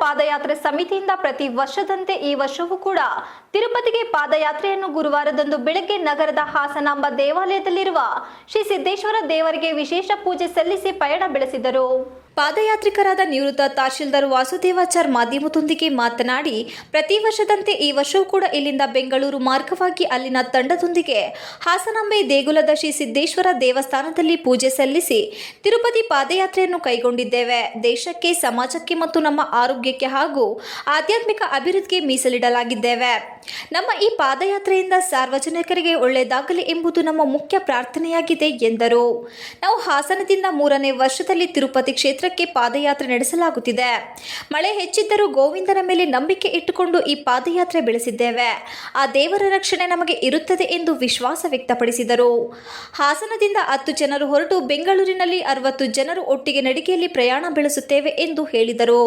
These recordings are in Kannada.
ಪಾದಯಾತ್ರೆ ಸಮಿತಿಯಿಂದ ಪ್ರತಿ ವರ್ಷದಂತೆ ಈ ವರ್ಷವೂ ಕೂಡ ತಿರುಪತಿಗೆ ಪಾದಯಾತ್ರೆಯನ್ನು ಗುರುವಾರದಂದು ಬೆಳಗ್ಗೆ ನಗರದ ಹಾಸನಾಂಬ ದೇವಾಲಯದಲ್ಲಿರುವ ಶ್ರೀ ಸಿದ್ದೇಶ್ವರ ದೇವರಿಗೆ ವಿಶೇಷ ಪೂಜೆ ಸಲ್ಲಿಸಿ ಪಯಣ ಬೆಳೆಸಿದರು. ಪಾದಯಾತ್ರಿಕರಾದ ನಿವೃತ್ತ ತಹಶೀಲ್ದಾರ್ ವಾಸುದೇವಾಚಾರ್ ಮಾಧ್ಯಮದೊಂದಿಗೆ ಮಾತನಾಡಿ, ಪ್ರತಿ ವರ್ಷದಂತೆ ಈ ವರ್ಷವೂ ಕೂಡ ಇಲ್ಲಿಂದ ಬೆಂಗಳೂರು ಮಾರ್ಗವಾಗಿ ಅಲ್ಲಿನ ತಂಡದೊಂದಿಗೆ ಹಾಸನಾಂಬೆ ದೇಗುಲದ ಶ್ರೀ ಸಿದ್ದೇಶ್ವರ ದೇವಸ್ಥಾನದಲ್ಲಿ ಪೂಜೆ ಸಲ್ಲಿಸಿ ತಿರುಪತಿ ಪಾದಯಾತ್ರೆಯನ್ನು ಕೈಗೊಂಡಿದ್ದೇವೆ. ದೇಶಕ್ಕೆ, ಸಮಾಜಕ್ಕೆ ಮತ್ತು ನಮ್ಮ ಆರೋಗ್ಯಕ್ಕೆ ಹಾಗೂ ಆಧ್ಯಾತ್ಮಿಕ ಅಭಿವೃದ್ಧಿಗೆ ಮೀಸಲಿಡಲಾಗಿದ್ದೇವೆ. ನಮ್ಮ ಈ ಪಾದಯಾತ್ರೆಯಿಂದ ಸಾರ್ವಜನಿಕರಿಗೆ ಒಳ್ಳೆಯದಾಗಲಿ ಎಂಬುದು ನಮ್ಮ ಮುಖ್ಯ ಪ್ರಾರ್ಥನೆಯಾಗಿದೆ ಎಂದರು. ನಾವು ಹಾಸನದಿಂದ ಮೂರನೇ ವರ್ಷದಲ್ಲಿ ತಿರುಪತಿ ಕ್ಷೇತ್ರಕ್ಕೆ ಪಾದಯಾತ್ರೆ ನಡೆಸಲಾಗುತ್ತಿದೆ. ಮಳೆ ಹೆಚ್ಚಿದ್ದರೂ ಗೋವಿಂದನ ಮೇಲೆ ನಂಬಿಕೆ ಇಟ್ಟುಕೊಂಡು ಈ ಪಾದಯಾತ್ರೆ ಬೆಳೆಸಿದ್ದೇವೆ. ಆ ದೇವರ ರಕ್ಷಣೆ ನಮಗೆ ಇರುತ್ತದೆ ಎಂದು ವಿಶ್ವಾಸ ವ್ಯಕ್ತಪಡಿಸಿದರು. ಹಾಸನದಿಂದ ಹತ್ತು ಜನರು ಹೊರಟು ಬೆಂಗಳೂರಿನಲ್ಲಿ ಅರವತ್ತು ಜನರು ಒಟ್ಟಿಗೆ ನಡಿಗೆಯಲ್ಲಿ ಪ್ರಯಾಣ ಬೆಳೆಸುತ್ತೇವೆ ಎಂದು ಹೇಳಿದರು.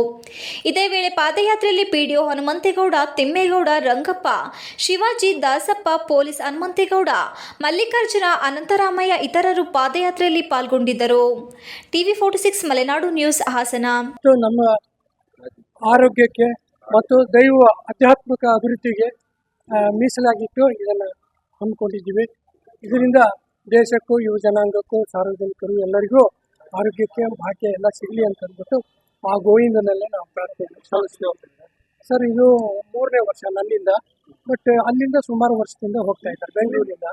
ಇದೇ ವೇಳೆ ಪಾದಯಾತ್ರೆಯಲ್ಲಿ ಪಿಡಿಒ ಹನುಮಂತೇಗೌಡ, ತಿಮ್ಮೇಗೌಡ, ರಂಗಪ್ಪ, ಶಿವಾಜಿ, ದಾಸಪ್ಪ, ಪೊಲೀಸ್ ಹನುಮಂತೇಗೌಡ, ಮಲ್ಲಿಕಾರ್ಜುನ, ಅನಂತರಾಮಯ್ಯ ಇತರರು ಪಾದಯಾತ್ರೆಯಲ್ಲಿ ಪಾಲ್ಗೊಂಡಿದ್ದರು. TV forty six Malenadu news Hassan. ಮತ್ತು ನಮ್ಮ ಆರೋಗ್ಯಕ್ಕೆ ಮತ್ತು ದೈವ ಆಧ್ಯಾತ್ಮಿಕ ಅಭಿವೃದ್ಧಿಗೆ ಆ, ಮೀಸಲಾಗಿಟ್ಟು ಇದನ್ನು ಹಮ್ಮಿಕೊಂಡಿದ್ದೀವಿ. ಇದರಿಂದ ದೇಶಕ್ಕೂ ಯುವ ಜನಾಂಗಕ್ಕೂ ಸಾರ್ವಜನಿಕರು ಎಲ್ಲರಿಗೂ ಆರೋಗ್ಯಕ್ಕೆ ಭಾಗ್ಯ ಎಲ್ಲ ಸಿಗಲಿ ಅಂತ ಅಂದ್ಬಿಟ್ಟು ಆ ಗೋವಿಂದನಲ್ಲೇ ನಾವು ಪ್ರಾರ್ಥನೆ ಸಲ್ಲಿಸ್ತೇವೆ ಸರ್ ಇದು ಮೂರನೇ ವರ್ಷ ನನ್ನಿಂದ ಬಟ್ ಅಲ್ಲಿಂದ ಸುಮಾರು ವರ್ಷದಿಂದ ಹೋಗ್ತಾ ಇದ್ದಾರೆ ಬೆಂಗಳೂರಿಂದ.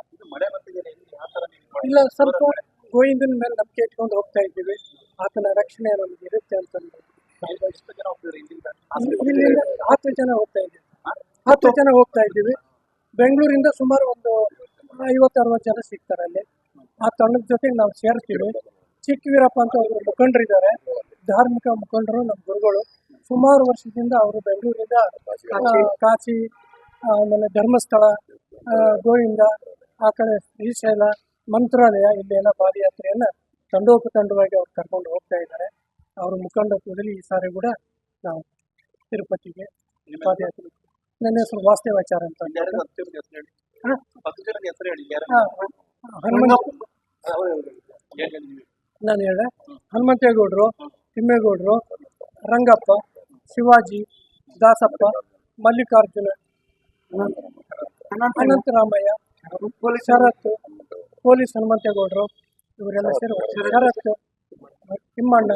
ಇಲ್ಲ ಸ್ವಲ್ಪ ಗೋವಿಂದನ ಮೇಲೆ ನಂಬಿಕೆ ಇಟ್ಕೊಂಡು ಹೋಗ್ತಾ ಇದ್ದೀವಿ. ಆತನ ರಕ್ಷಣೆ ನಮಗೆ ಇರುತ್ತೆ ಅಂತ ಹತ್ತು ಜನ ಹೋಗ್ತಾ ಇದ್ದೀವಿ. ಹತ್ತು ಜನ ಹೋಗ್ತಾ ಇದ್ದೀವಿ. ಬೆಂಗಳೂರಿಂದ ಸುಮಾರು ಒಂದು ಐವತ್ತು ಅರವತ್ತು ಜನ ಸಿಗ್ತಾರೆ ಅಲ್ಲಿ. ಆ ತಂಡದ ಜೊತೆಗೆ ನಾವು ಸೇರ್ತೀವಿ. ಚಿಕ್ಕ ವೀರಪ್ಪ ಅಂತ ಒಬ್ಬರು ಮುಖಂಡರಿದ್ದಾರೆ ಧಾರ್ಮಿಕ ಮುಖಂಡರು ನಮ್ಮ ಗುರುಗಳು. ಸುಮಾರು ವರ್ಷದಿಂದ ಅವರು ಬೆಂಗಳೂರಿಂದ ಕಾಶಿ. ಆಮೇಲೆ ಧರ್ಮಸ್ಥಳ ಗೋವಿಂದ ಆ ಕಡೆ ಶ್ರೀಶೈಲ ಮಂತ್ರಾಲಯ ಇಲ್ಲೆಲ್ಲ ಪಾದಯಾತ್ರೆಯನ್ನ ತಂಡೋಪತಂಡವಾಗಿ ಅವ್ರು ಕರ್ಕೊಂಡು ಹೋಗ್ತಾ ಇದ್ದಾರೆ. ಅವರ ಮುಖಂಡತ್ವದಲ್ಲಿ ಈ ಸಾರಿ ಕೂಡ ನಾವು ತಿರುಪತಿಗೆ ಪಾದಯಾತ್ರೆ ನನ್ನ ಹೆಸರು ವಾಸ್ತವಾಚಾರ ಅಂತ ನಾನು ಹೇಳ ಹನುಮಂತೇಗೌಡರು ತಿಮ್ಮೇಗೌಡರು ರಂಗಪ್ಪ ಶಿವಾಜಿ ದಾಸಪ್ಪ ಮಲ್ಲಿಕಾರ್ಜುನ ಅನಂತರಾಮಯ್ಯ ಶರತ್ ಪೊಲೀಸ್ ಹನುಮಂತೇಗೌಡರು ಇವರೆಲ್ಲ ಸೇರಿ ಶರತ್ ತಿಮ್ಮಣ್ಣ